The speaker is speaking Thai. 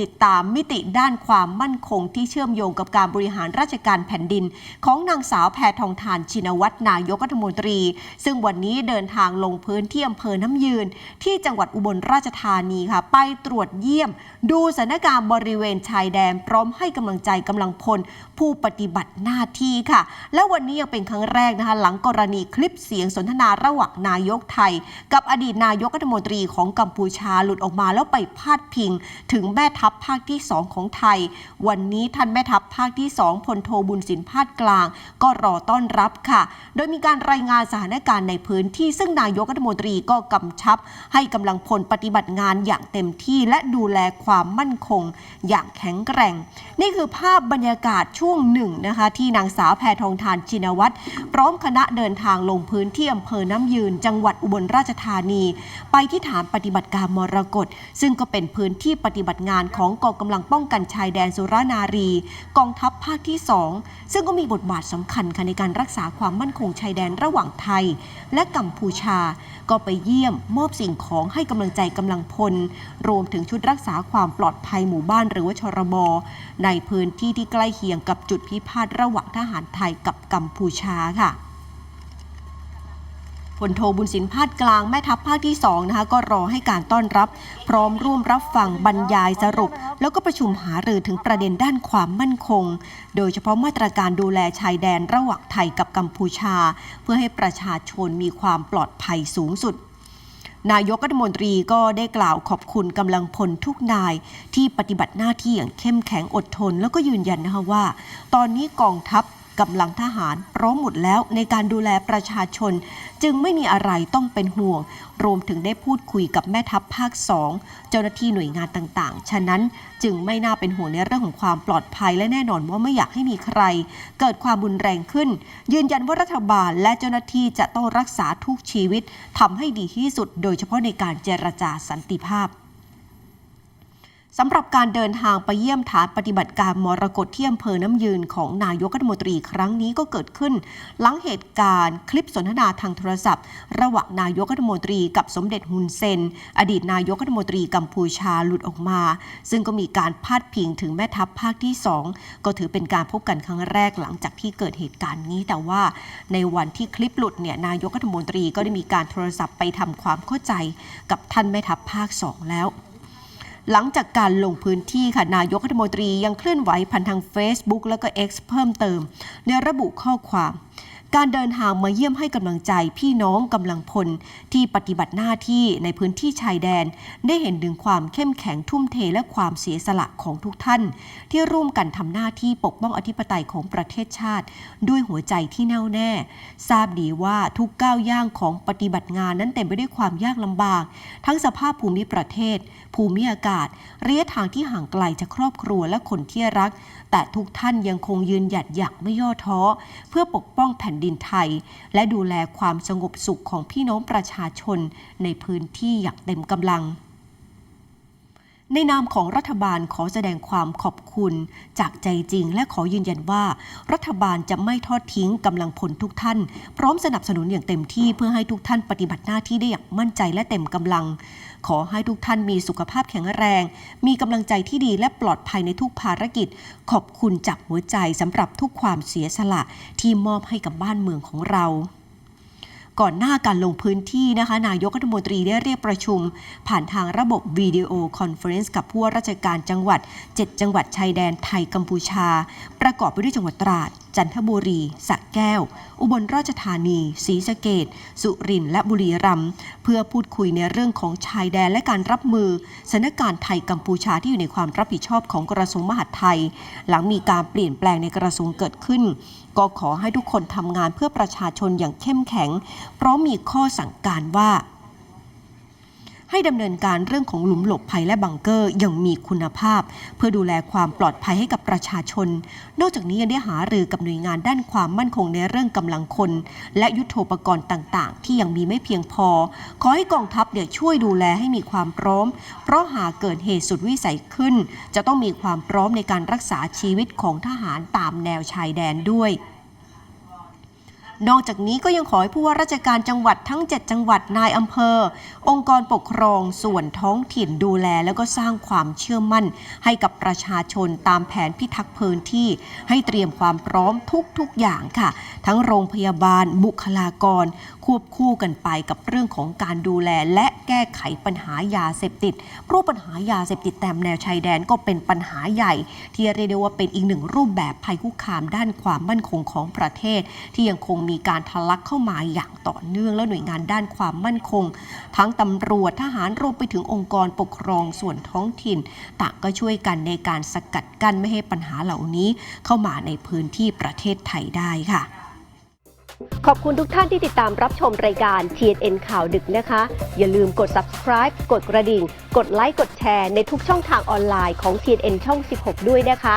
ติดตามมิติด้านความมั่นคงที่เชื่อมโยงกับการบริหารราชการแผ่นดิน ของนางสาวแพทองทานชินวัตรนายกรัฐมนตรี ซึ่งวันนี้เดินทางลงพื้นที่อำเภอน้ำยืน ที่จังหวัดอุบลราชธานีค่ะ ไปตรวจเยี่ยม ดูสถานการณ์บริเวณชายแดน พร้อมให้กำลังใจกำลังพล ผู้ปฏิบัติหน้าที่ค่ะ และวันนี้ยังเป็นครั้งแรกนะคะ หลังกรณีคลิปเสียงสนทนาระหว่างนายกไทย กับอดีตนายกรัฐมนตรีของกัมพูชาหลุดออกมาแล้วไปพาดพิง ถึงแม่ทัพัพภาคที่ 2 ของไทย วันนี้ท่านแม่ทัพภาคที่ 2พลโทบุญสินพาดกลาง ก็รอต้อนรับค่ะ โดยมีการรายงานสถานการณ์ในพื้นที่ซึ่งนายกรัฐมนตรีก็กำชับ ให้กำลังพลปฏิบัติงานอย่างเต็มที่และดูแลความมั่นคง อย่างแข็งแกร่ง นี่คือภาพบรรยากาศช่วงหนึ่งนะคะที่นางสาวแพทองทานชินวัตรพร้อมคณะเดินทางลงพื้นที่อำเภอน้ำยืน จังหวัดอุบลราชธานี ไปที่ฐานปฏิบัติการมรกตซึ่งก็เป็นพื้นที่ปฏิบัติงานของกองกำลังป้องกันชายแดนสุรานารี กองทัพภาคที่ 2 ซึ่งก็มีบทบาทสำคัญค่ะในการรักษาความมั่นคงชายแดนระหว่างไทย และกัมพูชา ก็ไปเยี่ยมมอบสิ่งของให้กำลังใจกำลังพล รวมถึงชุดรักษาความปลอดภัยหมู่บ้านหรือว่าชรบในพื้นที่ที่ใกล้เคียงกับจุดพิพาทระหว่างทหารไทยกับกัมพูชาค่ะ พลโทบุญสินพาดกลางแม่ทัพภาคที่2นะคะก็รอให้การต้อนรับ พร้อมร่วมรับฟังบรรยายสรุป แล้วก็ประชุมหารือถึงประเด็นด้านความมั่นคง โดยเฉพาะมาตรการดูแลชายแดนระหว่างไทยกับกัมพูชา เพื่อให้ประชาชนมีความปลอดภัยสูงสุด นายกรัฐมนตรีก็ได้กล่าวขอบคุณกำลังพลทุกนายที่ปฏิบัติหน้าที่อย่างเข้มแข็งอดทน แล้วก็ยืนยันนะคะว่า ตอนนี้กองทัพ กำลังทหารพร้อมหมดแล้วในการดูแลประชาชน จึงไม่มีอะไรต้องเป็นห่วง รวมถึงได้พูดคุยกับแม่ทัพภาค 2 เจ้าหน้าที่หน่วยงานต่างๆ ฉะนั้นจึงไม่น่าเป็นห่วงในเรื่องของความปลอดภัยและแน่นอนว่าไม่อยากให้มีใคร เกิดความรุนแรงขึ้น ยืนยันว่ารัฐบาลและเจ้าหน้าที่จะต้องรักษาทุกชีวิตทำให้ดีที่สุด โดยเฉพาะในการเจรจาสันติภาพ สำหรับการเดินทางไปเยี่ยมฐานปฏิบัติการมรกตที่อำเภอน้ำยืนของนายกรัฐมนตรีครั้งนี้ก็เกิดขึ้น หลังเหตุการณ์คลิปสนทนาทางโทรศัพท์ ระหว่างนายกรัฐมนตรีกับสมเด็จฮุนเซน อดีตนายกรัฐมนตรีกัมพูชาหลุดออกมา ซึ่งก็มีการพาดพิงถึงแม่ทัพภาคที่ 2 ก็ถือเป็นการพบกันครั้งแรกหลังจากที่เกิดเหตุการณ์นี้ แต่ว่าในวันที่คลิปหลุดเนี่ยนายกรัฐมนตรีก็ได้มีการโทรศัพท์ไปทำความเข้าใจกับท่านแม่ทัพภาค 2 แล้ว หลังจากการลงพื้นที่ค่ะนายกรัฐมนตรียังเคลื่อนไหวผ่านทาง Facebook แล้วก็ X เพิ่มเติม ในระบุข้อความ การเดินทางมาเยี่ยมให้กำลังใจพี่น้องกำลังพลที่ปฏิบัติหน้าที่ในพื้นที่ชายแดน ได้เห็นถึงความเข้มแข็งทุ่มเทและความเสียสละของทุกท่าน ที่ร่วมกันทำหน้าที่ปกป้องอธิปไตยของประเทศชาติ ด้วยหัวใจที่แน่วแน่ ทราบดีว่าทุกก้าวย่างของปฏิบัติงานนั้นเต็มไปด้วยความยากลำบาก ทั้งสภาพภูมิประเทศ ภูมิอากาศระยะทางที่ห่างไกลจากครอบครัวและคนที่รัก แต่ทุกท่านยังคงยืนหยัดอย่างไม่ย่อท้อ เพื่อปกป้องแผ่นดินไทย และดูแลความสงบสุขของพี่น้องประชาชนในพื้นที่อย่างเต็มกำลัง ในนามของรัฐบาลขอแสดงความขอบคุณ จากใจจริง และขอยืนยันว่า รัฐบาลจะไม่ทอดทิ้งกำลังพลทุกท่าน พร้อมสนับสนุนอย่างเต็มที่เพื่อให้ทุกท่านปฏิบัติหน้าที่ได้อย่างมั่นใจและเต็มกำลัง ขอให้ทุกท่านมีสุขภาพแข็งแรง มีกำลังใจที่ดีและปลอดภัยในทุกภารกิจ ขอบคุณจากหัวใจสำหรับทุกความเสียสละที่มอบให้กับบ้านเมืองของเรา ก่อนหน้าการลงพื้นที่นะคะ นายกรัฐมนตรีได้เรียกประชุม ผ่านทางระบบวิดีโอคอนเฟอเรนซ์กับผู้ว่าราชการจังหวัด 7 จังหวัดชายแดนไทยกัมพูชา ประกอบไปด้วยจังหวัดตราด จันทบุรีสระแก้ว อุบลราชธานีศรีสะเกดสุรินทร์และบุรีรัมย์เพื่อพูดคุยในเรื่องของชายแดนและการรับมือสถานการณ์ไทยกัมพูชาที่อยู่ในความรับผิดชอบของกระทรวงมหาดไทย หลังมีการเปลี่ยนแปลงในกระทรวงเกิดขึ้น ก็ขอให้ทุกคนทำงานเพื่อประชาชนอย่างเข้มแข็ง เพราะมีข้อสั่งการว่า ให้ดำเนินการเรื่องของหลุมหลบภัยและบังเกอร์อย่างมีคุณภาพ เพื่อดูแลความปลอดภัยให้กับประชาชน นอกจากนี้ยังได้หารือกับหน่วยงานด้านความมั่นคงในเรื่องกำลังคน และยุทโธปกรณ์ต่าง ๆ ที่ยังมีไม่เพียงพอ ขอให้กองทัพเนี่ยช่วยดูแลให้มีความพร้อม เพราะหากเกิดเหตุสุดวิสัยขึ้น จะต้องมีความพร้อมในการรักษาชีวิตของทหารตามแนวชายแดนด้วย นอกจากนี้ก็ยังขอให้ผู้ว่าราชการจังหวัดทั้ง 7 จังหวัดนายอำเภอ องค์กรปกครองส่วนท้องถิ่นดูแล แล้วก็สร้างความเชื่อมั่น ให้กับประชาชนตามแผนพิทักษ์พื้นที่ ให้เตรียมความพร้อมทุกๆอย่างค่ะ ทั้งโรงพยาบาลบุคลากร ควบคู่กันไปกับเรื่องของการดูแล และแก้ไขปัญหายาเสพติดเพราะปัญหายาเสพติดแตามแนวชายแดนก็เป็นปัญหาใหญ่ ที่เรียกได้ว่าเป็นอีกหนึ่งรูปแบบภัยคุกคามด้านความมั่นคงของประเทศที่ยังคงมีการทะลักเข้ามาอย่างต่อเนื่อง และหน่วยงานด้านความมั่นคง ทั้งตำรวจทหารรวมไปถึงองค์กรปกครองส่วนท้องถิ่น ต่างก็ช่วยกันในการสกัดกั้นไม่ให้ปัญหาเหล่านี้เข้ามาในพื้นที่ประเทศไทยได้ค่ะ ขอบคุณทุกท่านที่ติดตามรับชมรายการ TNN ข่าวดึกนะคะ อย่าลืมกด subscribe กดกระดิ่ง กดไลค์กดแชร์ในทุกช่องทางออนไลน์ของ TNN ช่อง 16 ด้วยนะคะ